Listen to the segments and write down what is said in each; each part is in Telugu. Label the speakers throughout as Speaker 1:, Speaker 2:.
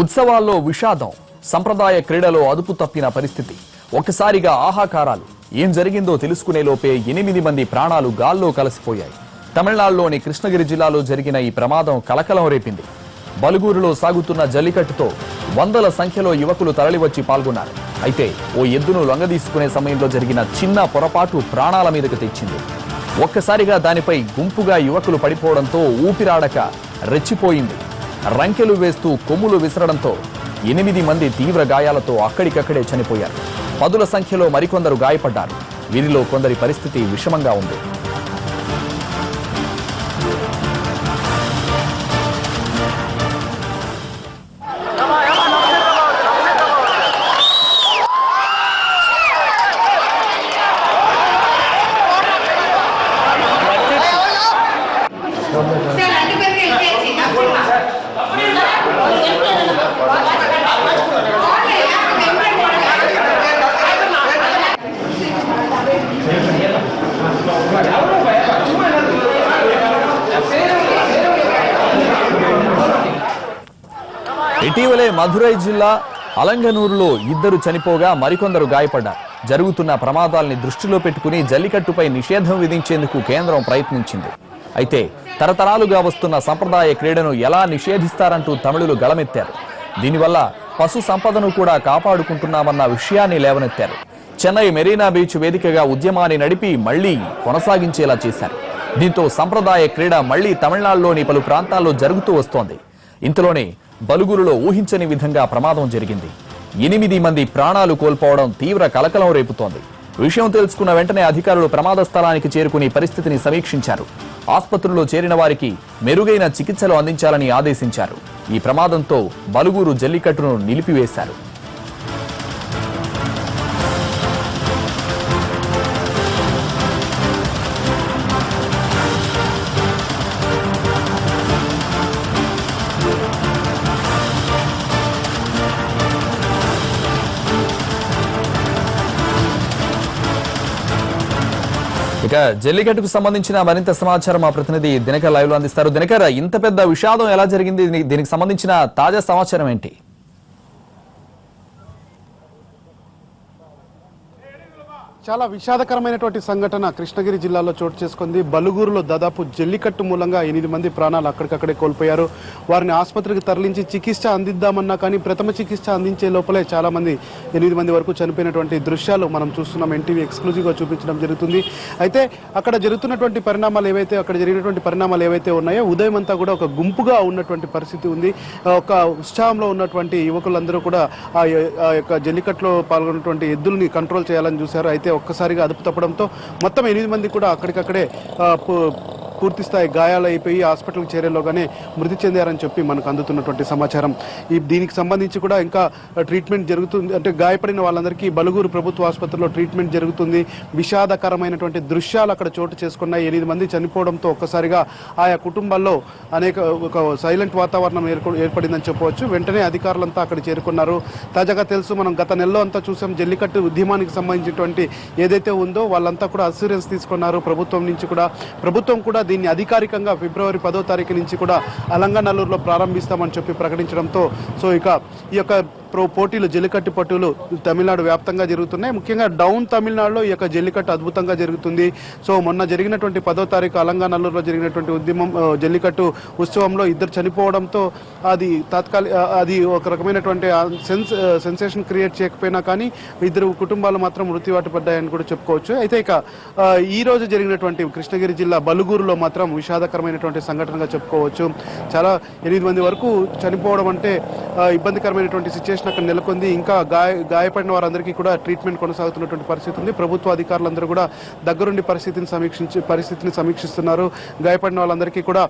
Speaker 1: ఉత్సవాల్లో విషాదం సంప్రదాయ క్రీడలో అదుపు తప్పిన పరిస్థితి. ఒక్కసారిగా ఆహాకారాలు. ఏం జరిగిందో తెలుసుకునే లోపే ఎనిమిది మంది ప్రాణాలు గాల్లో కలిసిపోయాయి. తమిళనాడులోని కృష్ణగిరి జిల్లాలో జరిగిన ఈ ప్రమాదం కలకలం రేపింది. బలుగూరులో సాగుతున్న జల్లికట్టుతో వందల సంఖ్యలో యువకులు తరలివచ్చి పాల్గొన్నారు. అయితే ఓ ఎద్దును లొంగదీసుకునే సమయంలో జరిగిన చిన్న పొరపాటు ప్రాణాల మీదకు తెచ్చింది. ఒక్కసారిగా దానిపై గుంపుగా యువకులు పడిపోవడంతో ఊపిరాడక రెచ్చిపోయింది. రంకెలు వేస్తూ కొమ్ములు విసరడంతో ఎనిమిది మంది తీవ్ర గాయాలతో అక్కడికక్కడే చనిపోయారు. పదుల సంఖ్యలో మరికొందరు గాయపడ్డారు. వీరిలో కొందరి పరిస్థితి విషమంగా ఉంది. ఇటీవలే మధురై జిల్లా అలంగనూరులో ఇద్దరు చనిపోగా మరికొందరు గాయపడ్డారు. జరుగుతున్న ప్రమాదాల్ని దృష్టిలో పెట్టుకుని జల్లికట్టుపై నిషేధం విధించేందుకు కేంద్రం ప్రయత్నించింది. అయితే తరతరాలుగా వస్తున్న సంప్రదాయ క్రీడను ఎలా నిషేధిస్తారంటూ తమిళులు గళమెత్తారు. దీనివల్ల పశు సంపదను కూడా కాపాడుకుంటున్నామన్న విషయాన్ని లేవనెత్తారు. చెన్నై మెరీనా బీచ్ వేదికగా ఉద్యమాన్ని నడిపి మళ్ళీ కొనసాగించేలా చేశారు. దీంతో సంప్రదాయ క్రీడ మళ్ళీ తమిళనాడులోని పలు ప్రాంతాల్లో జరుగుతూ వస్తోంది. ఇంతలోనే బలుగురులో ఊహించని విధంగా ప్రమాదం జరిగింది. ఎనిమిది మంది ప్రాణాలు కోల్పోవడం తీవ్ర కలకలం రేపుతోంది. విషయం తెలుసుకున్న వెంటనే అధికారులు ప్రమాద స్థలానికి చేరుకుని పరిస్థితిని సమీక్షించారు. ఆసుపత్రుల్లో చేరిన వారికి మెరుగైన చికిత్సలు అందించాలని ఆదేశించారు. ఈ ప్రమాదంతో బలుగురు జల్లికట్టును నిలిపివేశారు. ఇక జల్లికట్టుకు సంబంధించిన మరింత సమాచారం మా ప్రతినిధి దినకర్ లైవ్లో అందిస్తారు. దినకర్ ఇంత పెద్ద విషాదం ఎలా జరిగింది? దీనికి సంబంధించిన తాజా సమాచారం ఏంటి?
Speaker 2: చాలా విషాదకరమైనటువంటి సంఘటన కృష్ణగిరి జిల్లాలో చోటు చేసుకుంది. బలుగూరులో దాదాపు జల్లికట్టు మూలంగా ఎనిమిది మంది ప్రాణాలు అక్కడికక్కడే కోల్పోయారు. వారిని ఆసుపత్రికి తరలించి చికిత్స అందిద్దామన్నా కానీ ప్రథమ చికిత్స అందించే లోపలే చాలా మంది ఎనిమిది మంది వరకు చనిపోయినటువంటి దృశ్యాలు మనం చూస్తున్నాం. ఎన్టీవీ ఎక్స్క్లూజివ్గా చూపించడం జరుగుతుంది. అయితే అక్కడ జరుగుతున్నటువంటి పరిణామాలు ఏవైతే అక్కడ జరిగినటువంటి పరిణామాలు ఏవైతే ఉన్నాయో ఉదయం అంతా కూడా ఒక గుంపుగా ఉన్నటువంటి పరిస్థితి ఉంది. ఒక ఉత్సాహంలో ఉన్నటువంటి యువకులందరూ కూడా ఆ ఆ యొక్క జల్లికట్లో పాల్గొన్నటువంటి ఎద్దుల్ని కంట్రోల్ చేయాలని చూశారు. అయితే ఒక్కసారిగా అదుపు తప్పడంతో మొత్తం ఎనిమిది మంది కూడా అక్కడికక్కడే పూర్తిస్థాయి గాయాలైపోయి పూర్తి స్థాయి హాస్పిటల్కి చేరేలోగానే మృతి చెందారని చెప్పి మనకు అందుతున్నటువంటి సమాచారం. ఈ దీనికి సంబంధించి కూడా ఇంకా ట్రీట్మెంట్ జరుగుతుంది. అంటే గాయపడిన వాళ్ళందరికీ బలుగురు ప్రభుత్వ ఆసుపత్రిలో ట్రీట్మెంట్ జరుగుతుంది. విషాదకరమైనటువంటి దృశ్యాలు అక్కడ చోటు చేసుకున్నాయి. ఎనిమిది మంది చనిపోవడంతో ఒక్కసారిగా ఆయా కుటుంబాల్లో అనేక ఒక సైలెంట్ వాతావరణం ఏర్ప- ఏర్పడిందని చెప్పవచ్చు. వెంటనే అధికారులంతా అక్కడ చేరుకున్నారు. తాజాగా తెలుసు మనం గత నెలలో అంతా చూసాం జల్లికట్టు ఉద్యమానికి సంబంధించినటువంటి ఏదైతే ఉందో వాళ్ళంతా కూడా అస్యూరెన్స్ తీసుకున్నారు. ప్రభుత్వం నుంచి కూడా ప్రభుత్వం కూడా దీన్ని అధికారికంగా ఫిబ్రవరి పదో తారీఖు నుంచి కూడా అలంగనల్లూరులో ప్రారంభిస్తామని చెప్పి ప్రకటించడంతో సో ఇక ఈ యొక్క ప్రో పోటీలు జల్లికట్టు పట్టులు తమిళనాడు వ్యాప్తంగా జరుగుతున్నాయి. ముఖ్యంగా డౌన్ తమిళనాడులో ఈ యొక్క జల్లికట్టు అద్భుతంగా జరుగుతుంది. సో మొన్న జరిగినటువంటి పదో తారీఖు అలంగానల్లూరులో జరిగినటువంటి ఉద్యమం జల్లికట్టు ఉత్సవంలో ఇద్దరు చనిపోవడంతో అది తాత్కాలిక అది ఒక రకమైనటువంటి సెన్స్ సెన్సేషన్ క్రియేట్ చేయకపోయినా కానీ ఇద్దరు కుటుంబాలు మాత్రం మృత్యువాటు పడ్డాయని కూడా చెప్పుకోవచ్చు. అయితే ఇక ఈ రోజు జరిగినటువంటి కృష్ణగిరి జిల్లా బలుగూరులో మాత్రం విషాదకరమైనటువంటి సంఘటనగా చెప్పుకోవచ్చు. చాలా ఎనిమిది మంది వరకు చనిపోవడం అంటే ఇబ్బందికరమైనటువంటి సిచ్యువేషన్ అక్కడ నెలకొంది. ఇంకా గాయ గాయపడిన వారందరికీ కూడా ట్రీట్మెంట్ కొనసాగుతున్నటువంటి పరిస్థితి ఉంది. ప్రభుత్వ అధికారులందరూ కూడా దగ్గరుండి పరిస్థితిని సమీక్షించి పరిస్థితిని సమీక్షిస్తున్నారు. గాయపడిన వాళ్ళందరికీ కూడా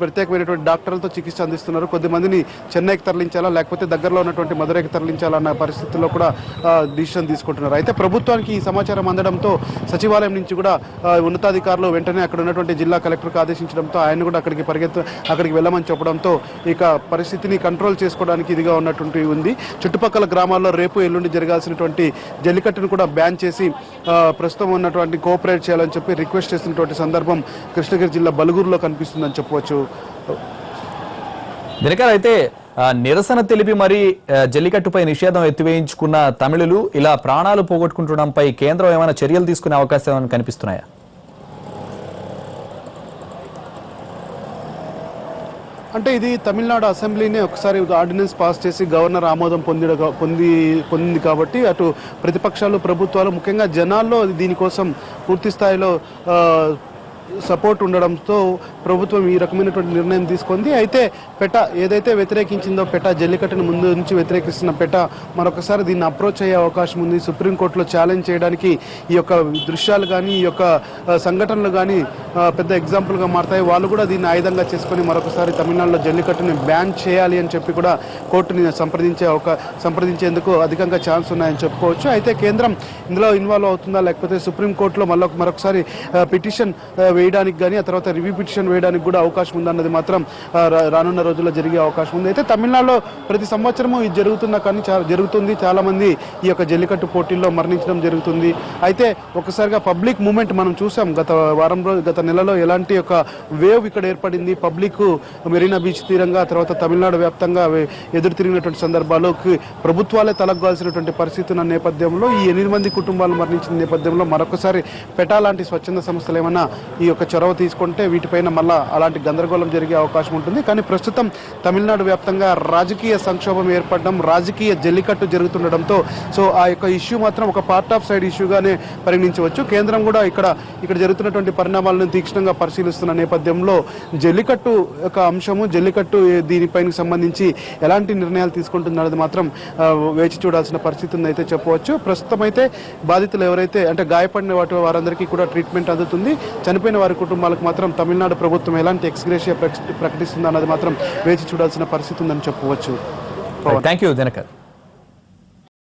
Speaker 2: ప్రత్యేకమైనటువంటి డాక్టర్లతో చికిత్స అందిస్తున్నారు. కొద్దిమందిని చెన్నైకి తరలించాలా లేకపోతే దగ్గరలో ఉన్నటువంటి మధురైకి తరలించాలా అన్న పరిస్థితుల్లో కూడా డిసిషన్ తీసుకుంటున్నారు. అయితే ప్రభుత్వానికి ఈ సమాచారం అందడంతో సచివాలయం నుంచి కూడా ఉన్నతాధికారులు వెంటనే అక్కడ ఉన్నటువంటి జిల్లా కలెక్టర్కు ఆదేశించడంతో ఆయన కూడా అక్కడికి పరిగెత్తు అక్కడికి వెళ్ళమని చెప్పడంతో ఇక పరిస్థితిని కంట్రోల్ చేసుకోవడానికి ఇదిగా ఉన్నటువంటి ఉంది. చుట్టుపక్కల గ్రామాల్లో రేపు ఎల్లుండి జరగాల్సినటువంటి జల్లికట్టును కూడా బ్యాన్ చేసి ప్రస్తుతం ఉన్నటువంటి కోఆపరేట్ చేయాలని చెప్పి రిక్వెస్ట్ చేసినటువంటి సందర్భం కృష్ణగిరి జిల్లా బలుగురులో కనిపిస్తుందని చెప్పవచ్చు
Speaker 1: దినకర్ అయితే నిరసన తెలిపి మరి జల్లికట్టుపై నిషేధం ఎత్తివేయించుకున్న తమిళులు ఇలా ప్రాణాలు పోగొట్టుకుంటుండడంపై కేంద్రం ఏమైనా చర్యలు తీసుకునే అవకాశం కనిపిస్తున్నాయా?
Speaker 2: అంటే ఇది తమిళనాడు అసెంబ్లీనే ఒకసారి ఆర్డినెన్స్ పాస్ చేసి గవర్నర్ ఆమోదం పొంది పొంది పొందింది కాబట్టి అటు ప్రతిపక్షాలు ప్రభుత్వాలు ముఖ్యంగా జనాల్లో దీనికోసం పూర్తి స్థాయిలో సపోర్ట్ ఉండడంతో ప్రభుత్వం ఈ రకమైనటువంటి నిర్ణయం తీసుకుంది. అయితే పెట ఏదైతే వ్యతిరేకించిందో పెట జల్లికట్టును ముందు నుంచి వ్యతిరేకిస్తున్న పెట మరొకసారి దీన్ని అప్రోచ్ అయ్యే అవకాశం ఉంది. సుప్రీంకోర్టులో ఛాలెంజ్ చేయడానికి ఈ యొక్క దృశ్యాలు కానీ ఈ యొక్క సంఘటనలు కానీ పెద్ద ఎగ్జాంపుల్గా మారతాయి. వాళ్ళు కూడా దీన్ని ఆయుధంగా చేసుకొని మరొకసారి తమిళనాడులో జల్లికట్టుని బ్యాన్ చేయాలి అని చెప్పి కూడా కోర్టుని సంప్రదించే ఒక సంప్రదించేందుకు అధికంగా ఛాన్స్ ఉన్నాయని చెప్పుకోవచ్చు. అయితే కేంద్రం ఇందులో ఇన్వాల్వ్ అవుతుందా? లేకపోతే సుప్రీంకోర్టులో మళ్ళీ మరొకసారి పిటిషన్ వేయడానికి కానీ ఆ తర్వాత రివ్యూ పిటిషన్ వేయడానికి కూడా అవకాశం ఉందన్నది మాత్రం రానున్న రోజుల్లో జరిగే అవకాశం ఉంది. అయితే తమిళనాడులో ప్రతి సంవత్సరము ఇది జరుగుతున్న కానీ చాలా జరుగుతుంది. చాలామంది ఈ యొక్క జల్లికట్టు పోటీల్లో మరణించడం జరుగుతుంది. అయితే ఒకసారిగా పబ్లిక్ మూమెంట్ మనం చూసాం. గత వారం రోజు గత నెలలో ఎలాంటి ఒక వేవ్ ఇక్కడ ఏర్పడింది. పబ్లిక్ మెరీనా బీచ్ తీరంగా తర్వాత తమిళనాడు వ్యాప్తంగా ఎదురు తిరిగినటువంటి సందర్భాల్లోకి ప్రభుత్వాలే తలగ్గాల్సినటువంటి పరిస్థితి ఉన్న నేపథ్యంలో ఈ ఎనిమిది మంది కుటుంబాలు మరణించిన నేపథ్యంలో మరొకసారి పెటా లాంటి స్వచ్ఛంద సంస్థలు ఏమైనా ఈ యొక్క చొరవ తీసుకుంటే వీటిపైన మళ్ళా అలాంటి గందరగోళం జరిగే అవకాశం ఉంటుంది. కానీ ప్రస్తుతం తమిళనాడు వ్యాప్తంగా రాజకీయ సంక్షోభం ఏర్పడడం రాజకీయ జల్లికట్టు జరుగుతుండడంతో సో ఆ యొక్క ఇష్యూ మాత్రం ఒక పార్ట్ ఆఫ్ సైడ్ ఇష్యూగానే పరిగణించవచ్చు. కేంద్రం కూడా ఇక్కడ ఇక్కడ జరుగుతున్నటువంటి పరిణామాలను తీక్షణంగా పరిశీలిస్తున్న నేపథ్యంలో జల్లికట్టు యొక్క అంశము జల్లికట్టు దీనిపైన సంబంధించి ఎలాంటి నిర్ణయాలు తీసుకుంటున్నది మాత్రం వేచి చూడాల్సిన పరిస్థితి ఉందైతే చెప్పవచ్చు. ప్రస్తుతం అయితే బాధితులు ఎవరైతే అంటే గాయపడిన వాటి వారందరికీ కూడా ట్రీట్మెంట్ అందుతుంది. చనిపోయిన వారి కుటుంబాలకు మాత్రం తమిళనాడు ప్రభుత్వం ఎలాంటి ఎక్స్గ్రేషియా ప్రకటిస్తుందన్నది మాత్రం వేచి చూడాల్సిన పరిస్థితి ఉందని చెప్పవచ్చు.
Speaker 1: Thank you Dinakar